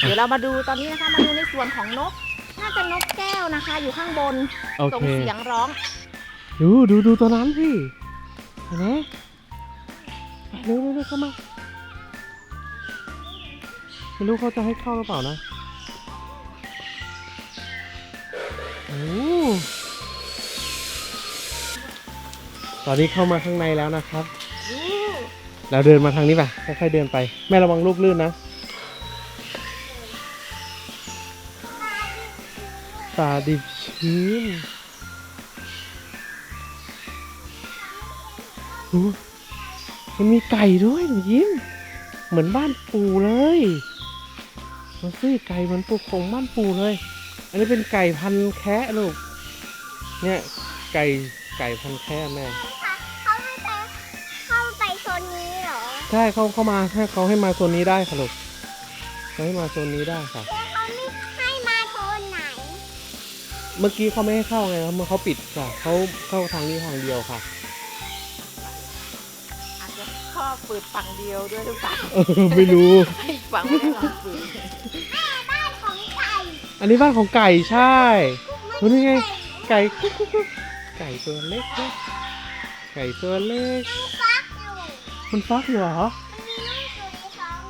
เดี๋ยวเรามาดูตอนนี้นะคะมาดูในส่วนของนก น่าจะนกแก้วนะคะ อยู่ข้างบนโอส่งเคเสียงร้องดูดูดูตัวนั้นสิเห็นไหมไปเร็วเร็วเร็วเข้ามาไม่รู้เขาจะให้เข้าหรือเปล่านะโอ้ตอนนี้เข้ามาข้างในแล้วนะครับ เราเดินมาทางนี้ป่ะค่อยๆเดินไปแม่ระวังลูกลื่นนะ ตาดิบชื้นโอ้มันมีไก่ด้วยหนูยิ้ม เหมือนบ้านปู่เลยมาซื้อไก่เหมันปูของบ้านปู่เลย อันนี้เป็นไก่พันธุ์แคะลูก เนี่ยไก่ไก่พันธุ์แคะแม่เขาให้ไปเข้าไปโซนนี้เหรอ ใช่เขาเข้ามาให้เขาให้มาโซนนี้ได้ค่ะลูกเขาให้มาโซนนี้ได้ค่ะ เมื่อกี้เขาไม่ให้เข้าไงครับเมื่อเขาปิดค่ะเขาเข้าทางนี้ทางเดียวค่ะ อาจจะข้อเปิดฝั่งเดียวด้วยหรือเปล่าเออไม่รู้ ให้ฝั่งไม่ได้ลองเปิดบ้านของไก่อันนี้บ้านของไก่ใช่ดูนี่ไง ไก่กุ๊กกุ๊กกุ๊กไก่ตัวเล็กนะไก่ตัวเล็ก ฟักอยู่มันฟักอยู่เหรอ มันมีลูกอยู่ในท้อง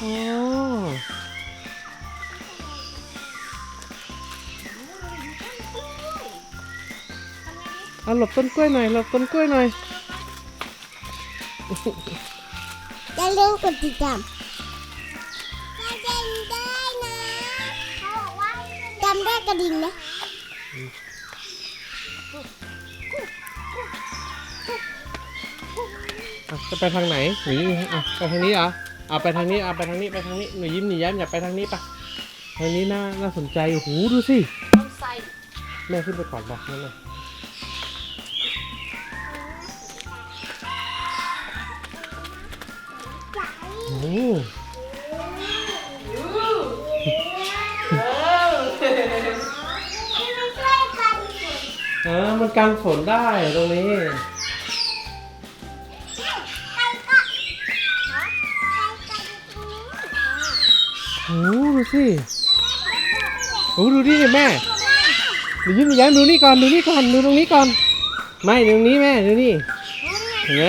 อ๋อ เอาหลบต้นกล้วยหน่อยหลบต้นกล้วยหน่อยอย่าลืมกดติดตามกระดิ่งได้นะเขาบอกว่าจำได้กระดิ่งนะอะจะไปทางไหนหนูยิ้มอะไปทางนี้เหรอเอาไปทางนี้เอาไปทางนี้ไปทางนี้หนูยิ้มหนูแย้มอย่าไปทางนี้ปะทางนี้น่าน่าสนใจโอ้โหดูสิ ต้นไทรแม่ขึ้นไปก่อนบอกนั่นเล ยโอ้โหที่ไม่ช่วยกันอ่ามันกันฝนได้ตรงนี้โอ้โหดูสิโอ้โหดูดิเนี่ยแม่หนูยิ้มหนูแย้มดูนี่ก่อนดูนี่ก่อนดูตรงนี้ก่อน ไม่ตรงนี้แม่ดูนี่เห็นไหม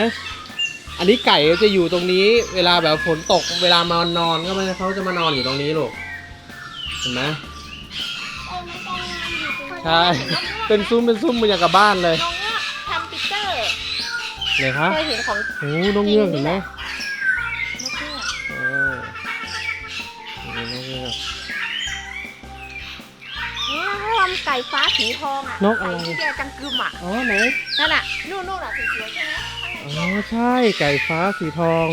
อันนี้ไก่จะอยู่ตรงนี้ เวลาแบบฝนตก เวลามานอนก็มันเขาจะมานอนอยู่ตรงนี้ลูก เห็นไหมเออมันจะงานอยู่ตรงนี้ใช่ เป็นซุ้มเป็นซุ้มเหมือนอย่างกับบ้านเลยน้องเนี่ยทำปิกเตอร์ไหนคะเคยเห็นของ โอ้นกเงือกเห็นไหมนกเนี่ยเออนี่นกเงือก เนี่ยเขาทำไก่ฟ้าสีทองอะนกอะไร ไก่ที่แกจังกึมอะ อ๋อไหน นั่นอะ นู่นนู่นอะสวยๆใช่ไหม อ๋อใช่ไก่ฟ้าสีทอง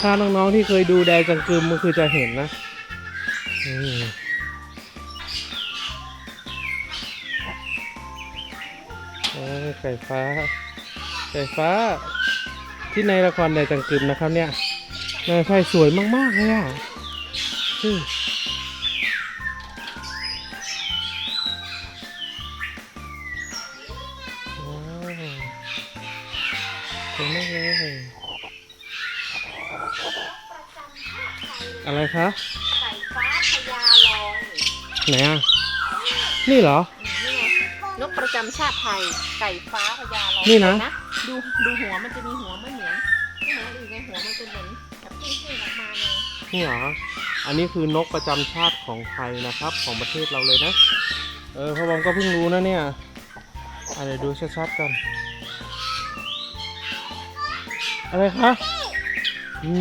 ถ้าน้องๆที่เคยดูแดจังกึมมันคือจะเห็นนะไก่ฟ้า ไก่ฟ้า ที่ในละครแดจังกึมนะครับเนี่ยแม่ไฟสวยมากๆเลยอะ วยมากเลยอะไรคะไก่ฟ้าพญาลอยไหนอะ นี่เหรอ นี่ไงนกประจำชาติไทย ไก่ฟ้าพญาลอยนี่นะ ดูดูหัวมันจะมีหัวไม่เหมือนไม่เหมือนอื่นไงหัวมันจะเหมือนแบบเพ่งๆออกมาเลยนี่เหรอ อันนี้คือนกประจำชาติของไทยนะครับ ของประเทศเราเลยนะ เออพ่อบอมก็เพิ่งรู้นะเนี่ยอะเดี๋ยวดูชัดๆกัน อะไรคะอู้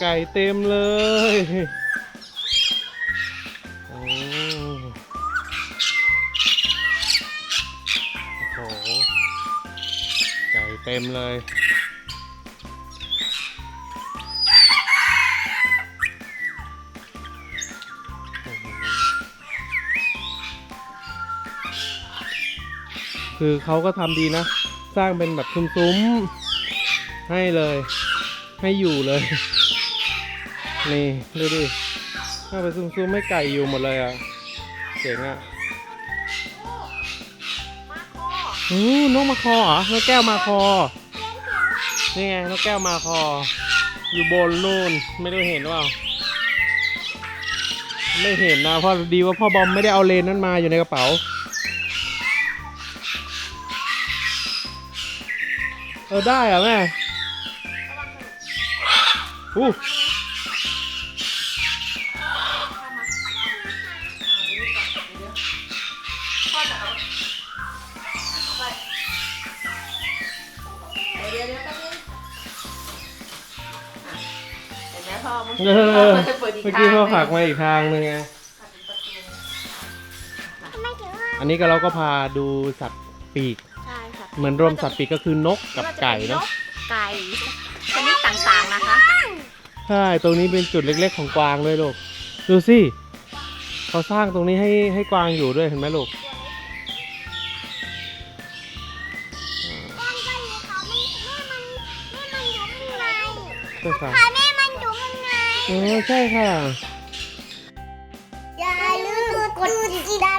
ไก่เต็มเลยโอ้โอ้โหไก่เต็มเลย คือเขาก็ทำดีนะ สร้างเป็นแบบซุ้มๆ ให้เลย ให้อยู่เลย นี่ดูดิสร้างเป็นซุ้มๆให้ไก่อยู่หมดเลยอะเจ๋งอะมาคอโอ้นกมาคอเหรอนกแก้วมาคอเนี่ไงนกแก้วมาคอ อยู่บนนู่นไม่ได้เห็นหรือเปล่า ไม่เห็นนะเพราะดีว่าพ่อบอมไม่ได้เอาเลนนั้นมาอยู่ในกระเป๋า เออได้เหรอแม่อู้พ่อจะเอาเอาไปเดี๋ยวเดี๋ยวแป๊บนึงอะเห็นไหมพ่อเมื่อเอกี้อพ่อมันจะเปิดอีกเมื่อทางกี้พ่อหนึ่งผลักมาอีกทางหนึงไงทำไมถึงว่าอันนี้ก็เราก็พาดูสัตว์ปีกใช่ค่ะ เหมือนรวมสัตว์ปีกก็คือนกกับไก่เนาะไก่ชนิดต่างๆนะคะ ใช่ ตรงนี้เป็นจุดเล็กๆของกวางด้วยลูก ดูสิเขาสร้างตรงนี้ให้ให้กวางอยู่ด้วยเห็นไหมลูกบ้านก็อยู่เขาไม่แม่มันแม่มันอยู่ข้างในใช่ค่ะค่ะแม่มันอยู่ข้างในเออใช่ค่ะ อย่าลืมกดติดตา